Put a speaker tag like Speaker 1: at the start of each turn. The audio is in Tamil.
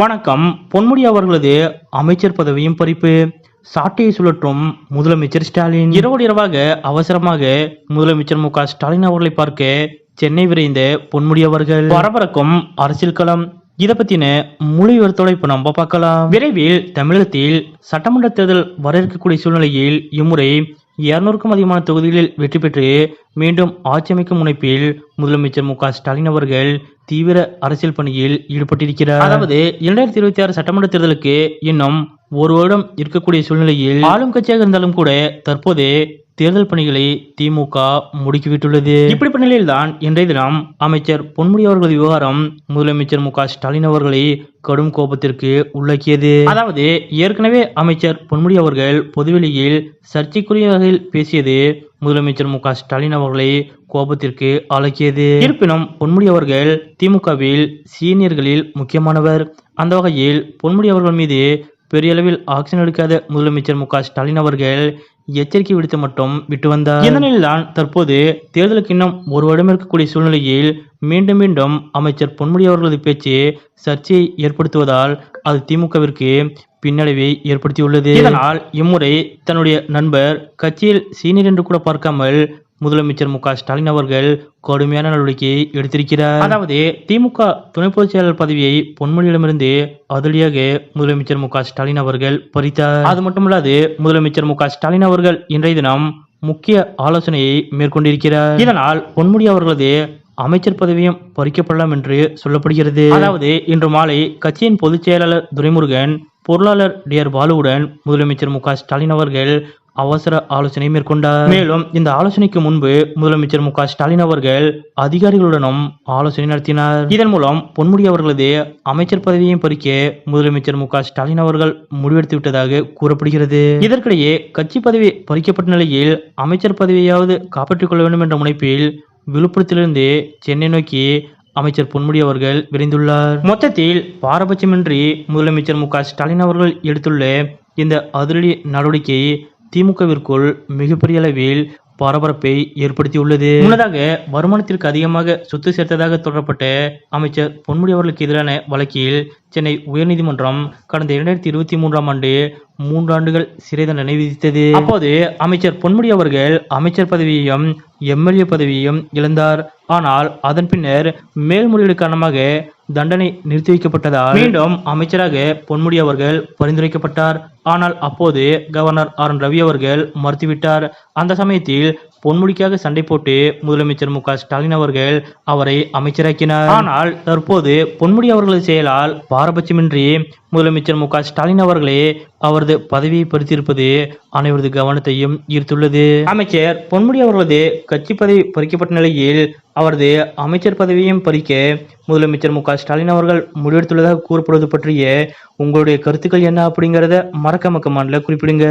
Speaker 1: வணக்கம். பொன்முடி அவர்களது அமைச்சர் பதவியும் பறிப்பு. சாட்டையை சுழற்றும் முதலமைச்சர் ஸ்டாலின். இரவோடு இரவாக அவசரமாக முதலமைச்சர் மு ஸ்டாலின் அவர்களை பார்க்க சென்னை விரைந்த பொன்முடி அவர்கள். பரபரக்கும் அரசியல் களம். இதை பத்தின முழு விவரத்தோட இப்ப நம்ம பார்க்கலாம். விரைவில் தமிழகத்தில் சட்டமன்ற தேர்தல் வர இருக்கக்கூடிய சூழ்நிலையில் இம்முறை இருநூறுக்கும் அதிகமான தொகுதிகளில் வெற்றி பெற்று மீண்டும் ஆட்சி அமைக்கும் முனைப்பில் முதலமைச்சர் மு ஸ்டாலின் அவர்கள் தீவிர அரசியல் பணியில் ஈடுபட்டிருக்கிறார். அதாவது இரண்டாயிரத்தி இருபத்தி ஆறு சட்டமன்ற தேர்தலுக்கு இன்னும் ஒரு வருடம் இருக்கக்கூடிய சூழ்நிலையில் ஆளும் கட்சியாக இருந்தாலும் கூட தற்போது தேர்தல் பணிகளை திமுக முடுக்கிவிட்டுள்ளது. இப்படிப்பட்ட நிலையில்தான் இன்றைய தினம் அமைச்சர் பொன்முடி அவர்களது விவகாரம் முதலமைச்சர் மு ஸ்டாலின் அவர்களை கடும் கோபத்திற்கு உள்ளாக்கியது. அதாவது ஏற்கனவே அமைச்சர் பொன்முடி அவர்கள் பொதுவெளியில் சர்ச்சைக்குரிய வகையில் பேசியது முதலமைச்சர் மு ஸ்டாலின் அவர்களை கோபத்திற்கு ஆளாக்கியது. இருப்பினும் பொன்முடி அவர்கள் திமுகவில் சீனியர்களில் முக்கியமானவர். அந்த வகையில் பொன்முடி அவர்கள் மீது பெரிய அளவில் ஆக்ஷன் எடுக்காத முதலமைச்சர் மு க ஸ்டாலின் அவர்கள் எச்சரிக்கை விடுத்து மட்டும் விட்டு வந்தார். இந்த நிலையில்தான் தற்போது தேர்தலுக்கு இன்னும் ஒரு வருடம் இருக்கக்கூடிய சூழ்நிலையில் மீண்டும் மீண்டும் அமைச்சர் பொன்முடி அவர்களது பேச்சு சர்ச்சையை ஏற்படுத்துவதால் அது திமுகவிற்கு பின்னடைவை ஏற்படுத்தியுள்ளது. இதனால் இம்முறை தன்னுடைய நண்பர் கட்சியில் சீனியர் என்று கூட பார்க்காமல் முதலமைச்சர் மு க ஸ்டாலின் அவர்கள் கடுமையான நடவடிக்கையை எடுத்திருக்கிறார். அதாவது திமுக துணை பொதுச் செயலாளர் பதவியை பொன்முடியிடமிருந்து அதிரடியாக முதலமைச்சர் மு க ஸ்டாலின் அவர்கள் பறித்தார். அது மட்டுமல்லாது முதலமைச்சர் மு க ஸ்டாலின் அவர்கள் இன்றைய தினம் முக்கிய ஆலோசனையை மேற்கொண்டிருக்கிறார். இதனால் பொன்முடி அவர்களது அமைச்சர் பதவியும் பறிக்கப்படலாம் என்று சொல்லப்படுகிறது. அதாவது இன்று மாலை கட்சியின் பொதுச் செயலாளர் துரைமுருகன் பொருளாளர் டி ஆர் பாலுவுடன் முதலமைச்சர் மு க ஸ்டாலின் அவர்கள் அவசர ஆலோசனை மேற்கொண்டார். மேலும் இந்த ஆலோசனைக்கு முன்பு முதலமைச்சர் மு ஸ்டாலின் அவர்கள் அதிகாரிகளுடனும் ஆலோசனை நடத்தினார். இதன் மூலம் பொன்முடி அவர்களது அமைச்சர் பதவியையும் பறிக்க முதலமைச்சர் மு ஸ்டாலின் அவர்கள் முடிவெடுத்து விட்டதாக கூறப்படுகிறது. இதற்கிடையே கட்சி பதவி பறிக்கப்பட்ட நிலையில் அமைச்சர் பதவியாவது காப்பாற்றிக் கொள்ள வேண்டும் என்ற முனைப்பில் விழுப்புரத்திலிருந்து சென்னை நோக்கி அமைச்சர் பொன்முடி அவர்கள் விரைந்துள்ளார். மொத்தத்தில் பாரபட்சமின்றி முதலமைச்சர் மு ஸ்டாலின் அவர்கள் எடுத்துள்ள இந்த அதிரடி நடவடிக்கை திமுகவிற்குள் மிகப்பெரிய அளவில் பரபரப்பை ஏற்படுத்தியுள்ளது. முன்னதாக வருமானத்திற்கு அதிகமாக சொத்து சேர்த்ததாக தொடரப்பட்ட அமைச்சர் பொன்முடி அவர்களுக்கு எதிரான வழக்கில் சென்னை உயர்நீதிமன்றம் கடந்த இரண்டாயிரத்தி இருபத்தி மூன்றாம் ஆண்டு மூன்றாண்டுகள் சிறை தண்டனை விதித்தது. அப்போது அமைச்சர் பொன்முடி அவர்கள் அமைச்சர் பதவியையும் எம்எல்ஏ பதவியையும் இழந்தார். ஆனால் அதன் பின்னர் மேல்முறையீடு காரணமாக தண்டனை நிறுத்தி வைக்கப்பட்டதால் மீண்டும் அமைச்சராக பொன்முடி அவர்கள் பரிந்துரைக்கப்பட்டார். ஆனால் அப்போது கவர்னர் ஆர் என் ரவி அவர்கள் மறுத்துவிட்டார். அந்த சமயத்தில் பொன்முடிக்காக சண்டை போட்டு முதலமைச்சர் மு க ஸ்டாலின் அவர்கள் அவரை அமைச்சராக்கினார். ஆனால் தற்போது பொன்முடி அவர்களது செயலால் பாரபட்சமின்றி முதலமைச்சர் மு க ஸ்டாலின் அவர்களே அவரது பதவியை பறித்திருப்பது அனைவரது கவனத்தையும் ஈர்த்துள்ளது. அமைச்சர் பொன்முடி அவர்களது கட்சி பதவி பறிக்கப்பட்ட நிலையில் அவரது அமைச்சர் பதவியையும் பறிக்க முதலமைச்சர் மு க ஸ்டாலின் அவர்கள் முடிவெடுத்துள்ளதாக கூறப்படுவது பற்றிய உங்களுடைய கருத்துக்கள் என்ன அப்படிங்கிறத மறக்காம கமெண்ட்ல குறிப்பிடுங்க.